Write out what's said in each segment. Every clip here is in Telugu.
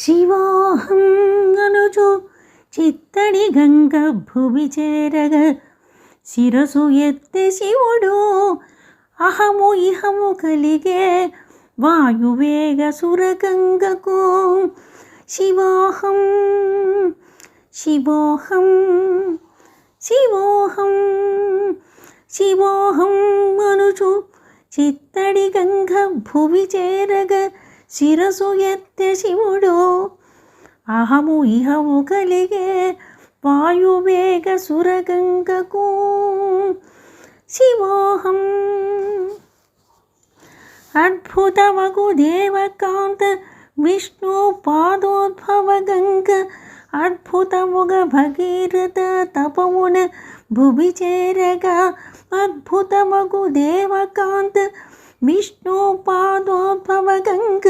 శివోహం అనుచు చిత్తడి గంగ భువి చేరగ శిరసు ఎత్తి శివుడు అహము ఇహము కలిగే వాయువేగ సురగంగకు శివోహం శివోహం శివోహం శివోహం అనుచు చిత్తడి గంగ భువి చేరగ శిరసు ఎత్తే శివుడు అహము ఇహము కలిగే వాయువేగ సురగంగకు శివోహం అద్భుతమగు దేవకాంత విష్ణు పాదోద్భవ గంగ అద్భుతముగ భగీరథ తపమున భువి చేరగా అద్భుతమగు దేవకాంత విష్ణు పాదోద్భవ గంగ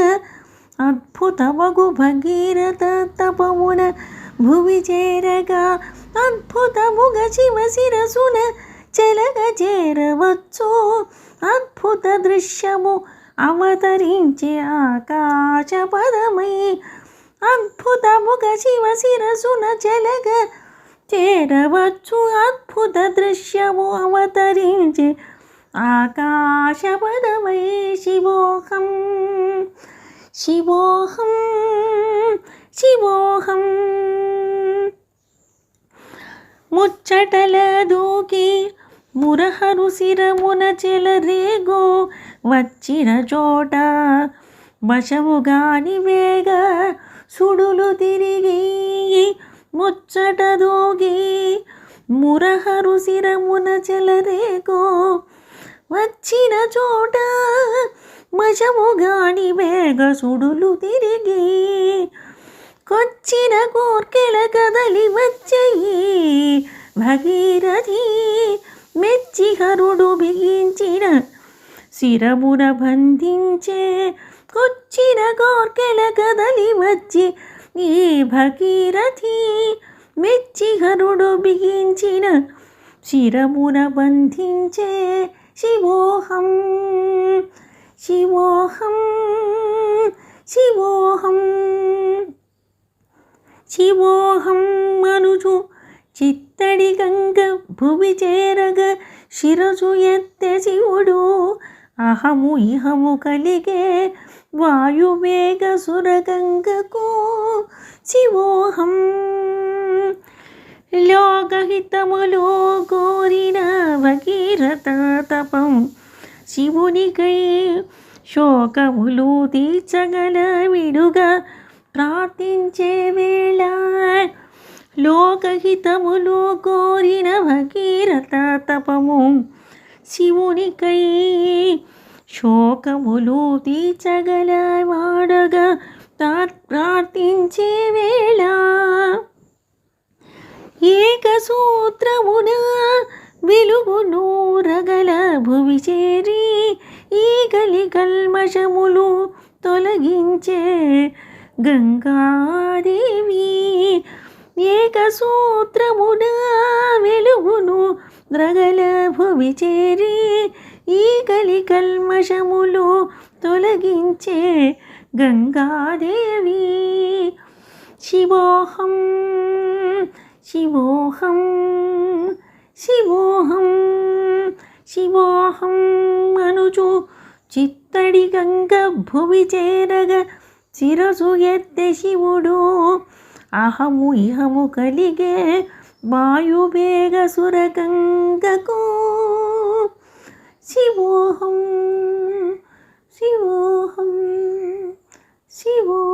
అద్భుతమగు భగీరథ తపమున భువి చేరగా అద్భుతముగ శివ శిరసున చెలగ చేరవచ్చు అద్భుత దృశ్యము అవతరించే ఆకాశ పదమై అద్భుతముగ శివ శిరసున చెలగ చేరవచ్చు అద్భుత దృశ్యము అవతరించే ఆకాశపదమై శివోహం శివోహం శివోహం ముచ్చటల దూకి మురహరు శిరమున చెలరేగో వచ్చిన చోట వశముగాని వేగ సుడులు తిరిగి ముచ్చట దూగి మురహరు శిరమున చెలరేగో వచ్చిన చోట మజముగాని వేగ సుడులు తిరిగి కొచ్చిన కోర్కెల కదలి వచ్చయి. భగీరథి మెచ్చి హరుడు బిగించిన శిరమున బంధించే కొచ్చిన కోర్కెల కదలి వచ్చి. ఈ భగీరథి మెచ్చి హరుడు బిగించిన శిరమున బంధించే శివోహం శివోహం శివోహం. శివోహం మనుజు చిత్తడి గంగ భువి చేరగ శిరసు ఎత్తే శివుడు అహము ఇహము కలిగే వాయువేగ సురగంగకు శివోహం. లోకహితములో కోరిన భగీరథ శివునికై శోకములు తీర్చగల విడుగా ప్రార్థించే వేళ. లోకహితములు కోరిన భగీరథ తపము. శివునికై శోకములు తీర్చగల వాడగా ప్రార్థించే వేళ. ఏకసూత్రమున వెలుగు నూరగల భువి చేరి ఈగలి కల్మషములు తొలగించే గంగాదేవి. ఏకసూత్రమున వెలుగును ద్రగల భువి చేరి ఈగలి కల్మషములు తొలగించే గంగాదేవి. శివోహం శివోహం. శివోహం శివోహం అనుచు. చిత్తడి గంగ భువి చేరగ శిరసు ఎత్తె శివుడు. అహము ఇహము కలిగే వాయువేగ సురగంగకు శివోహం శివోహం శివో